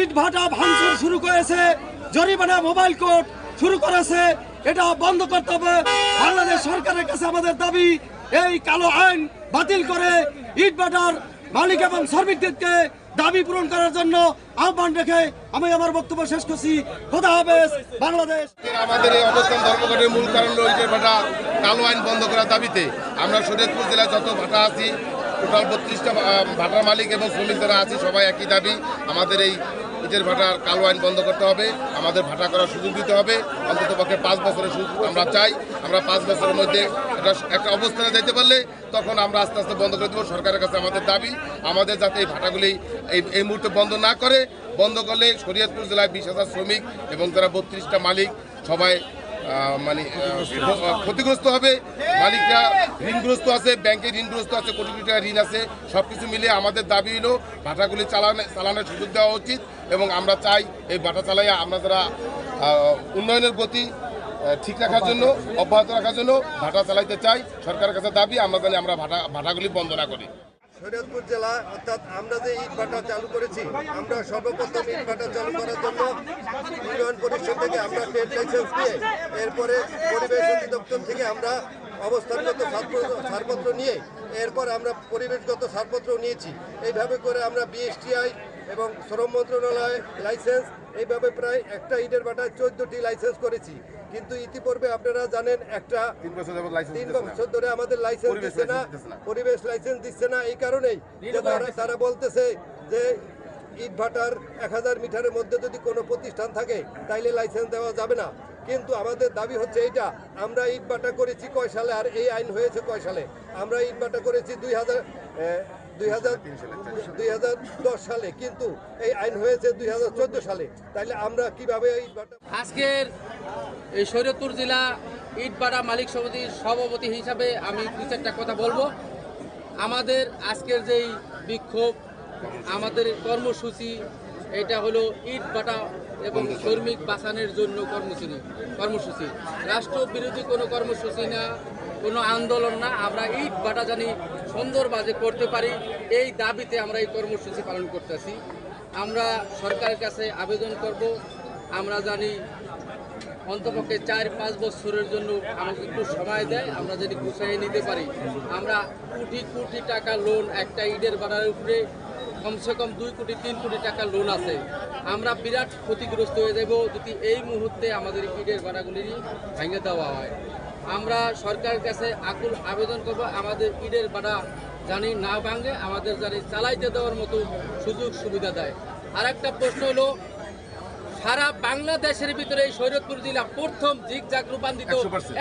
ইট ভাটা ভাঙচুর শুরু করেছে, জরিমানা মোবাইল কোর্ট শুরু করেছে, এটা বন্ধ করতে হবে। বাংলাদেশ সরকারের কাছে আমাদের দাবি, এই কালো আইন বাতিল করে ইট ভাটার মালিক এবং শ্রমিকদেরকে দাবি পূরণ করার জন্য আহ্বান রেখে আমি আমার বক্তব্য শেষ করছি। খোদা হাফেজ, বাংলাদেশ। আমাদের এই অবস্থান ধর্মঘটের মূল কারণ ইটের ভাটা, কালো আইন বন্ধ করার দাবিতে। আমরা শরীয়তপুর জেলায় যত ভাটা আছি টোটাল বত্রিশটা ভাটার মালিক এবং শ্রমিক যারা আছে, সবাই একই দাবি। আমাদের এই ইটের ভাটার কালো আইন বন্ধ করতে হবে। আমাদের ভাটা করার সুযোগ দিতে হবে। অন্তত পক্ষে পাঁচ বছরের সুযোগ আমরা চাই। আমরা পাঁচ বছরের মধ্যে একটা একটা অবস্থানে যেতে পারলে তখন আমরা আস্তে আস্তে বন্ধ করে দেবো। সরকারের কাছে আমাদের দাবি, আমাদের যাতে এই ভাটাগুলি এই এই মুহূর্তে বন্ধ না করে, বন্ধ করলে শরীয়তপুর জেলায় বিশ হাজার শ্রমিক এবং যারা বত্রিশটা মালিক, সবাই মানে ক্ষতিগ্রস্ত হবে। মালিকরা ঋণগ্রস্ত আছে, ব্যাংকে ঋণগ্রস্ত আছে, কোটি কোটি টাকা ঋণ আছে সব কিছু মিলে আমাদের দাবি হলো ভাটাগুলি চালানো, চালানোর সুযোগ দেওয়া উচিত এবং আমরা চাই এই ভাটা চালাইয়া আমরা যারা উন্নয়নের গতি ঠিক রাখার জন্য, অব্যাহত রাখার জন্য ভাটা চালাইতে চাই। সরকারের কাছে দাবি, আমরা জানি আমরা ভাটা, ভাটাগুলি বন্ধ না করি। শরীয়তপুর জেলা, অর্থাৎ আমরা যে ইট ভাটা চালু করেছি, আমরা সর্বপ্রথম ইট ভাটা চালু করার জন্য ইউনিয়ন পরিষদ থেকে আমরা ট্রেড লাইসেন্স নিয়ে, এরপরে পরিবেশ অধিদপ্তর থেকে আমরা অবস্থানগত ছাড়পত্র- নিয়ে, এরপর আমরা পরিবেশগত ছাড়পত্র নিয়েছি। এইভাবে করে আমরা বিএসটিআই এবং শ্রম মন্ত্রণালয় লাইসেন্স, এইভাবে প্রায় একটা ইটের ভাটায় চোদ্দটি লাইসেন্স করেছি। কিন্তু ইতিপূর্বে আপনারা জানেন একটা তিন বছর লাইসেন্স তিন দিতেছে না। বছর ধরে আমাদের লাইসেন্স দিচ্ছে না। পরিবেশ লাইসেন্স দিচ্ছে না এই কারণেই তারা তারা বলতেছে যে ইট ভাটার এক হাজার মিটারের মধ্যে যদি কোনো প্রতিষ্ঠান থাকে তাইলে লাইসেন্স দেওয়া যাবে না কিন্তু আমাদের দাবি হচ্ছে এইটা আমরা ইট ভাটা করেছি কয় সালে আর এই আইন হয়েছে কয় সালে আমরা ইট ভাটা করেছি দুই হাজার দুই সালে, কিন্তু এই আইন হয়েছে দুই হাজার চোদ্দ সালে। তাইলে আমরা কীভাবে ভাটা আজকের এই শরীয়তপুর জেলা ইটবাড়া মালিক সমিতির সভাপতি হিসাবে আমি দু চারটা কথা বলব। আমাদের আজকের যেই বিক্ষোভ, আমাদের কর্মসূচি, এটা হলো ইট বাটা এবং শ্রমিক বাঁচানোর জন্য কর্মসূচি কর্মসূচি। রাষ্ট্র বিরোধী কোনো কর্মসূচি না কোনো আন্দোলন না, আমরা ইট বাটা জানি সুন্দরভাবে করতে পারি। এই দাবিতে আমরা এই কর্মসূচি পালন করতেছি। আমরা সরকারের কাছে আবেদন করব। আমরা জানি অন্তপক্ষে চার পাঁচ বছরের জন্য আমাকে একটু সময় দেয়, আমরা যদি গুছিয়ে নিতে পারি। আমরা কোটি কোটি টাকা লোন একটা ইটের ভাড়ার উপরে কমসে কম দুই কোটি, তিন কোটি টাকা লোন আছে। আমরা বিরাট ক্ষতিগ্রস্ত হয়ে যাব যদি এই মুহূর্তে আমাদের ইটের ভাড়াগুলি ভেঙে দেওয়া হয়। আমরা সরকারের কাছে আকুল আবেদন করব। আমাদের ঈদের বাড়া জানি না ভাঙে আমাদের জানি চালাইতে দেওয়ার মতো সুযোগ সুবিধা দেয়। আর একটা প্রশ্ন হলো সারা বাংলাদেশের ভিতরে এই শৈরতপুর জেলা প্রথম জিগজাগ রূপান্তরিত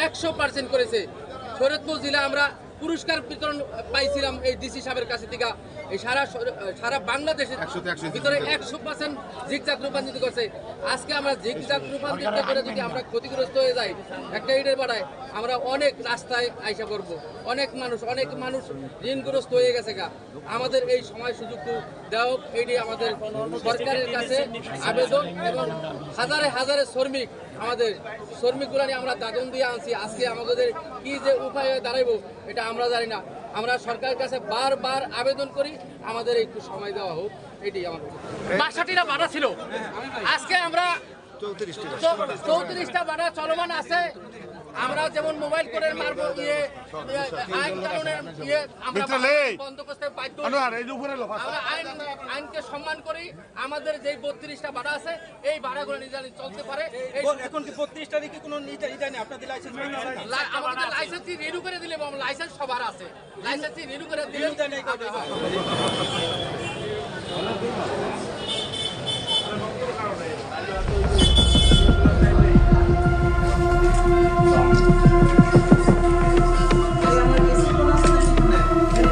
একশো পার্সেন্ট করেছে। শৈরতপুর জেলা আমরা পুরস্কার বিতরণ পাইছিলাম এই ডিসি সাহেবের কাছে থেকে। এই সারা সারা বাংলাদেশের 100 তে 100 ভিতরে একশো পার্সেন্ট জিগজাগ রূপান্তরিত করছে। আজকে আমরা জিগজাগ রূপান্তরিত করে যদি আমরা ক্ষতিগ্রস্ত হয়ে যাই একটা ইটের বাড়ায় আমরা অনেক রাস্তায় আইসা করব অনেক মানুষ অনেক মানুষ ঋণগ্রস্ত হয়ে গেছে গা। আমাদের এই সময় সুযোগটু দেওয়া হোক এইটি আমাদের সরকারের কাছে আবেদন এবং হাজারে হাজারে শ্রমিক আমাদের শ্রমিকগুলো নিয়ে আমরা দাদন দিয়ে আনছি। আজকে আমাদের কি যে উপায় দাঁড়াইবো এটা আমরা জানি না। আমরা সরকারের কাছে বারবার আবেদন করি আমাদের একটু সময় দেওয়া হোক এটি আমার বাসাটিরা বাধা ছিল। আজকে আমরা চৌত্রিশটা বাধা চলমান আছে। আমরা যেমন মোবাইল করে মারবো ইয়ে ইয়ে, আইন কানুনের ইয়ে আমরা বন্ধ করতে বাধ্য আমরা আইন আইনকে সম্মান করি আমাদের যে বত্রিশটা ভাড়া আছে এই ভাড়াগুলো নিজে চলতে পারে। এখন কি বত্রিশ তারিখে কোনো ইটা আপনাদের লাইসেন্স আমাদের লাইসেন্স রিনিউ করে দিলে লাইসেন্স সবার আছে। লাইসেন্স রিনিউ করে দিলে